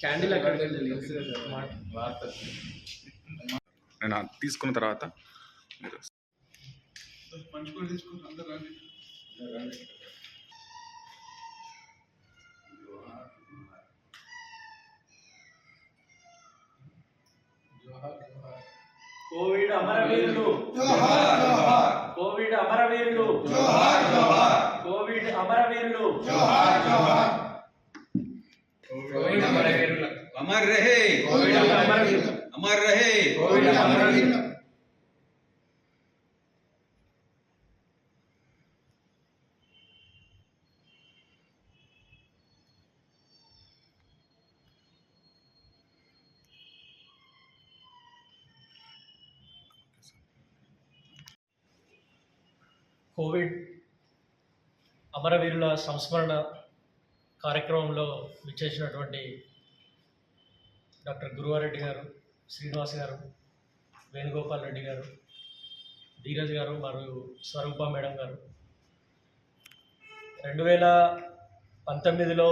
Candle నేను తీసుకున్న తర్వాత కోవిడ్ అమరవీరులు. కోవిడ్ అమరవీరులు. కోవిడ్ అమరవీరులు. अमर रहे కోవిడ్ అమరవీరులు अमर रहे కోవిడ్ అమరవీరులు కోవిడ్ అమరవీరుల సంస్మరణ కార్యక్రమంలో విచ్చేసినటువంటి డాక్టర్ గురువారెడ్డి గారు శ్రీనివాస్ గారు వేణుగోపాల్ రెడ్డి గారు ధీరజ్ గారు మరియు స్వరూప మేడం గారు. రెండు వేల పంతొమ్మిదిలో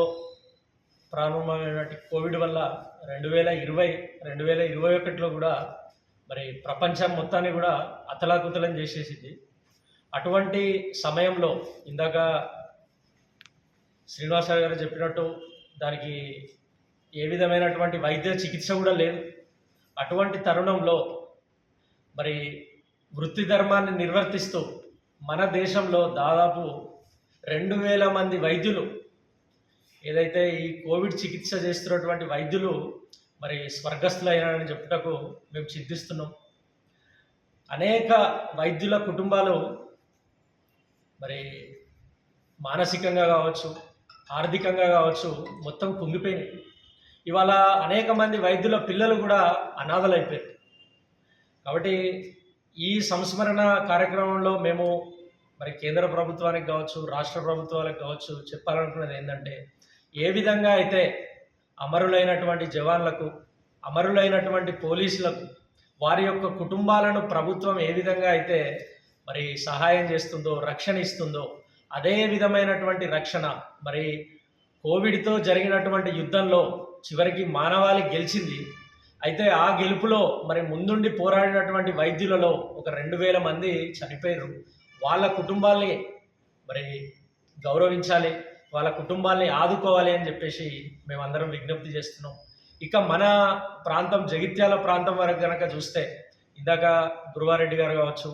ప్రారంభమైనటువంటి కోవిడ్ వల్ల రెండు వేల ఇరవై రెండు వేల ఇరవై ఒకటిలో కూడా మరి ప్రపంచం మొత్తాన్ని కూడా అతలాకుతలం చేసేసింది. అటువంటి సమయంలో ఇందాక శ్రీనివాసరావు గారు చెప్పినట్టు దానికి ఏ విధమైనటువంటి వైద్య చికిత్స కూడా లేదు. అటువంటి తరుణంలో మరి వృత్తి ధర్మాన్ని నిర్వర్తిస్తూ మన దేశంలో దాదాపు రెండు వేల మంది వైద్యులు ఏదైతే ఈ కోవిడ్ చికిత్స చేస్తున్నటువంటి వైద్యులు మరి స్వర్గస్థులైనారని చెప్పుటకు మేము చింతిస్తున్నాం అనేక వైద్యుల కుటుంబాలు మరి మానసికంగా కావచ్చు ఆర్థికంగా కావచ్చు మొత్తం కుంగిపోయినాయి. ఇవాళ అనేక మంది వైద్యుల పిల్లలు కూడా అనాథలైపోయారు. కాబట్టి ఈ సంస్మరణ కార్యక్రమంలో మేము మరి కేంద్ర ప్రభుత్వానికి కావచ్చు రాష్ట్ర ప్రభుత్వాలకు కావచ్చు చెప్పాలనుకున్నది ఏంటంటే ఏ విధంగా అయితే అమరులైనటువంటి జవాన్లకు అమరులైనటువంటి పోలీసులకు వారి యొక్క కుటుంబాలను ప్రభుత్వం ఏ విధంగా అయితే మరి సహాయం చేస్తుందో రక్షణ ఇస్తుందో అదే విధమైనటువంటి రక్షణ. మరి కోవిడ్తో జరిగినటువంటి యుద్ధంలో చివరికి మానవాళి గెలిచింది. అయితే ఆ గెలుపులో మరి ముందుండి పోరాడినటువంటి వైద్యులలో ఒక రెండు వేల మంది చనిపోయారు వాళ్ళ కుటుంబాల్ని మరి గౌరవించాలి వాళ్ళ కుటుంబాల్ని ఆదుకోవాలి అని చెప్పేసి మేమందరం విజ్ఞప్తి చేస్తున్నాం. ఇక మన ప్రాంతం జగిత్యాల ప్రాంతం వరకు కనుక చూస్తే ఇందాక గురువారెడ్డి గారు కావచ్చు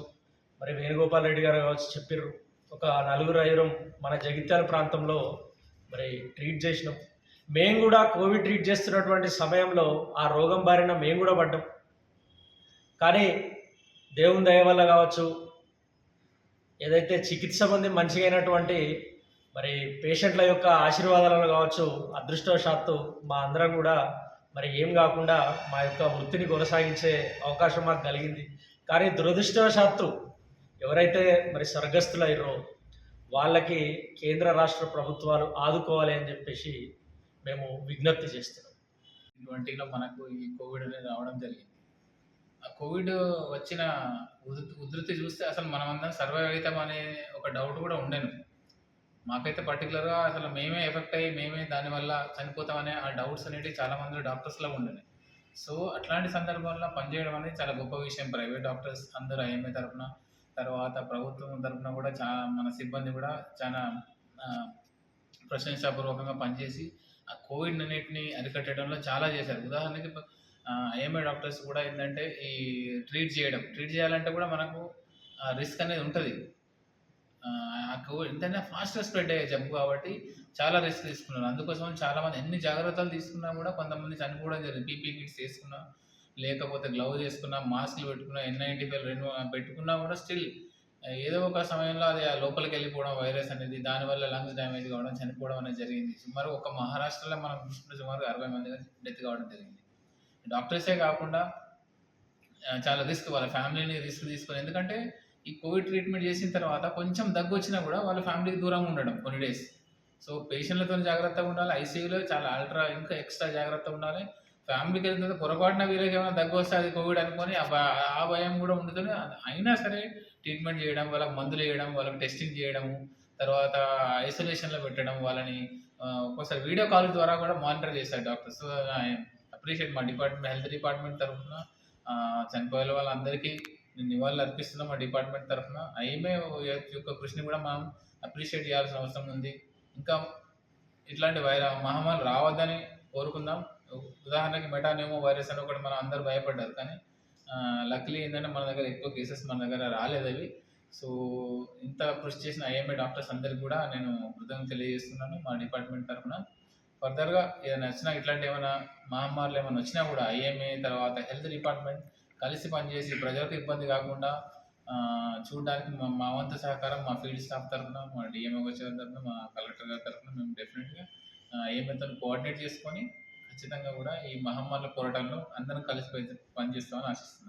మరి వేణుగోపాల్ రెడ్డి గారు కావచ్చు చెప్పిర్రు. ఒక నలుగురు ఐదుగురం మన జగిత్యాల ప్రాంతంలో మరి ట్రీట్ చేసినాం. మేము కూడా కోవిడ్ ట్రీట్ చేస్తున్నటువంటి సమయంలో ఆ రోగం బారిన మేము కూడా పడ్డాం. కానీ దేవుని దయ వల్ల కావచ్చు ఏదైతే చికిత్స పొంది మంచిగా అయినటువంటి మరి పేషెంట్ల యొక్క ఆశీర్వాదాలను కావచ్చు అదృష్టవశాత్తు మా అందరం కూడా మరి ఏం కాకుండా మా యొక్క వృత్తిని కొనసాగించే అవకాశం మాకు కలిగింది. కానీ దురదృష్టవశాత్తు ఎవరైతే మరి స్వర్గస్థులయ్యారో వాళ్ళకి కేంద్ర రాష్ట్ర ప్రభుత్వాలు ఆదుకోవాలి అని చెప్పేసి మేము విజ్ఞప్తి చేస్తున్నాం. ట్వంటీలో మనకు ఈ కోవిడ్ అనేది రావడం జరిగింది. ఆ కోవిడ్ వచ్చిన ఉధృతి ఉధృతి చూస్తే అసలు మనమందరం సర్వైవ్ అవుతాం అనే ఒక డౌట్ కూడా ఉండేను. మాకైతే పర్టికులర్గా అసలు మేమే ఎఫెక్ట్ అయ్యి మేమే దానివల్ల చనిపోతామనే ఆ డౌట్స్ అనేవి చాలామంది డాక్టర్స్లో ఉండేవి. సో అట్లాంటి సందర్భాల్లో పనిచేయడం అనేది చాలా గొప్ప విషయం. ప్రైవేట్ డాక్టర్స్ అందరూ ఐఎంఏ తరఫున తర్వాత ప్రభుత్వం తరఫున కూడా చాలా మన సిబ్బంది కూడా చాలా ప్రశంసాపూర్వకంగా పనిచేసి ఆ కోవిడ్ అన్నిటిని అరికట్టడంలో చాలా చేశారు. ఉదాహరణకి ఐఎంఏ డాక్టర్స్ కూడా ఏంటంటే ఈ ట్రీట్ చేయడం. ట్రీట్ చేయాలంటే కూడా మనకు రిస్క్ అనేది ఉంటుంది. ఆ కోవిడ్ ఎంతైనా ఫాస్ట్గా స్ప్రెడ్ అయ్యే జబ్బు కాబట్టి చాలా రిస్క్ తీసుకున్నారు. అందుకోసం చాలామంది ఎన్ని జాగ్రత్తలు తీసుకున్నా కూడా కొంతమంది చనిపోవడం జరిగింది. పీపీ కిట్స్ తీసుకున్నా లేకపోతే గ్లౌజ్ వేసుకున్నా మాస్క్లు పెట్టుకున్నా ఎన్ నైంటీ ఫైవ్ రెండు పెట్టుకున్నా కూడా స్టిల్ ఏదో ఒక సమయంలో అది ఆ లోపలికి వెళ్ళిపోవడం వైరస్ అనేది దానివల్ల లంగ్స్ డ్యామేజ్ కావడం చనిపోవడం అనేది జరిగింది. సుమారు ఒక మహారాష్ట్రలో మనం చూసుకుంటే సుమారు అరవై మంది డెత్ కావడం జరిగింది. డాక్టర్సే కాకుండా చాలా రిస్క్ వాళ్ళ ఫ్యామిలీని రిస్క్ తీసుకొని ఎందుకంటే ఈ కోవిడ్ ట్రీట్మెంట్ చేసిన తర్వాత కొంచెం దగ్గు వచ్చినా కూడా వాళ్ళ ఫ్యామిలీకి దూరంగా ఉండడం కొన్ని డేస్ సో పేషెంట్లతో జాగ్రత్తగా ఉండాలి. ఐసీయూలో చాలా అల్ట్రా ఇంకా ఎక్స్ట్రా జాగ్రత్తగా ఉండాలి. ఫ్యామిలీకి వెళ్తుంది పొరపాటున వీళ్ళకి ఏమైనా దగ్గు వస్తే అది కోవిడ్ అనుకొని ఆ భయం కూడా ఉంటుంది అయినా సరే ట్రీట్మెంట్ చేయడం వాళ్ళకి మందులు వేయడం వాళ్ళకి టెస్టింగ్ చేయడము తర్వాత ఐసోలేషన్లో పెట్టడం వాళ్ళని ఒక్కోసారి వీడియో కాల్ ద్వారా కూడా మానిటర్ చేశారు డాక్టర్స్. అప్రిషియేట్ మా డిపార్ట్మెంట్ హెల్త్ డిపార్ట్మెంట్ తరఫున చనిపోయే వాళ్ళందరికీ నేను నివాళులు అర్పిస్తున్నాం మా డిపార్ట్మెంట్ తరఫున ఐఎంఏ యొక్క కృషిని కూడా మనం అప్రిషియేట్ చేయాల్సిన అవసరం ఉంది. ఇంకా ఇట్లాంటి వైర మహమ్మారి రావద్దని కోరుకుందాం. ఉదాహరణకి మెటానేమో వైరస్ అని ఒకటి మనం అందరూ భయపడ్డారు కానీ లక్లీ ఏంటంటే మన దగ్గర ఎక్కువ కేసెస్ మన దగ్గర రాలేదు అవి. సో ఇంత కృషి చేసిన ఐఎంఏ డాక్టర్స్ అందరికి కూడా నేను కృతజ్ఞత తెలియజేస్తున్నాను మా డిపార్ట్మెంట్ తరఫున. ఫర్దర్గా ఏదైనా వచ్చినా ఇట్లాంటి ఏమైనా మహమ్మారులు ఏమైనా వచ్చినా కూడా ఐఎంఏ తర్వాత హెల్త్ డిపార్ట్మెంట్ కలిసి పనిచేసి ప్రజలకు ఇబ్బంది కాకుండా చూడడానికి మా మా వంతు సహకారం మా ఫీల్డ్ స్టాఫ్ తరఫున మా డిఎంఓ వచ్చిన తరఫున మా కలెక్టర్ గారి తరఫున మేము డెఫినెట్గా ఐఎంఏతో కోఆర్డినేట్ చేసుకొని ఖచ్చితంగా కూడా ఈ మహమ్మారుల పోరాటంలో అందరం కలిసి పని- పనిచేస్తామని ఆశిస్తున్నాను.